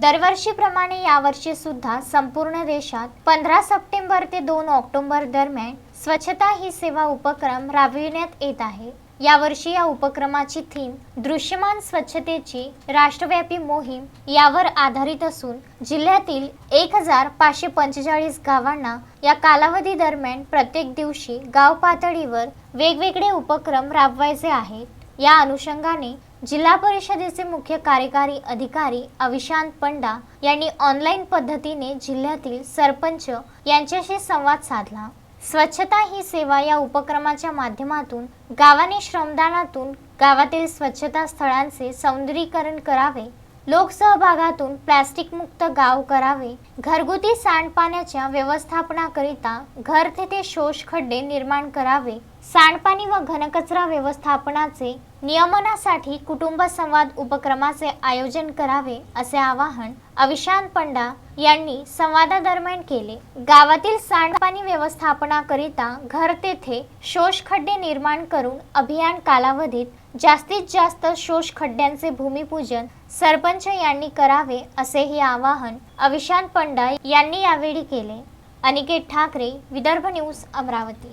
दरवर्षीप्रमाणे यावर्षी सुद्धा संपूर्ण देशात पंधरा सप्टेंबर ते दोन ऑक्टोबर दरम्यान स्वच्छता ही सेवा उपक्रम राबविण्यात येत आहे. यावर्षी या उपक्रमाची थीम दृश्यमान स्वच्छतेची राष्ट्रव्यापी मोहीम यावर आधारित असून जिल्ह्यातील एक हजार पाचशे पंचेचाळीस गावांना या कालावधी दरम्यान प्रत्येक दिवशी गाव पातळीवर वेगवेगळे उपक्रम राबवायचे आहेत. या अनुषंगाने जिल्हा परिषदेचे मुख्य कार्यकारी अधिकारी अविशांत पंडा यांनी ऑनलाईन पद्धतीने जिल्ह्यातील सरपंच यांच्याशी संवाद साधला. स्वच्छता ही सेवा या उपक्रमाच्या माध्यमातून गावाने श्रमदानातून गावातील स्वच्छता स्थळांचे सौंदर्यीकरण करावे लोकसहभागातून प्लॅस्टिकमुक्त गाव करावे घरगुती सांडपाण्याच्या व्यवस्थापनाकरिता घर तेथे शोष खड्डे निर्माण करावे सांडपाणी व घनकचरा व्यवस्थापनाचे नियमनासाठी कुटुंब संवाद उपक्रमाचे आयोजन करावे असे आवाहन अविशांत पंडा यांनी संवादादरम्यान केले. गावातील सांडपाणी व्यवस्थापनाकरिता घर तेथे शोष खड्डे निर्माण करून अभियान कालावधीत जास्तीत जास्त शोष खड्ड्यांचे भूमिपूजन सरपंच यांनी करावे असेही आवाहन अविशांत पंडा यांनी यावेळी केले. अनिकेत ठाकरे विदर्भ न्यूज अमरावती.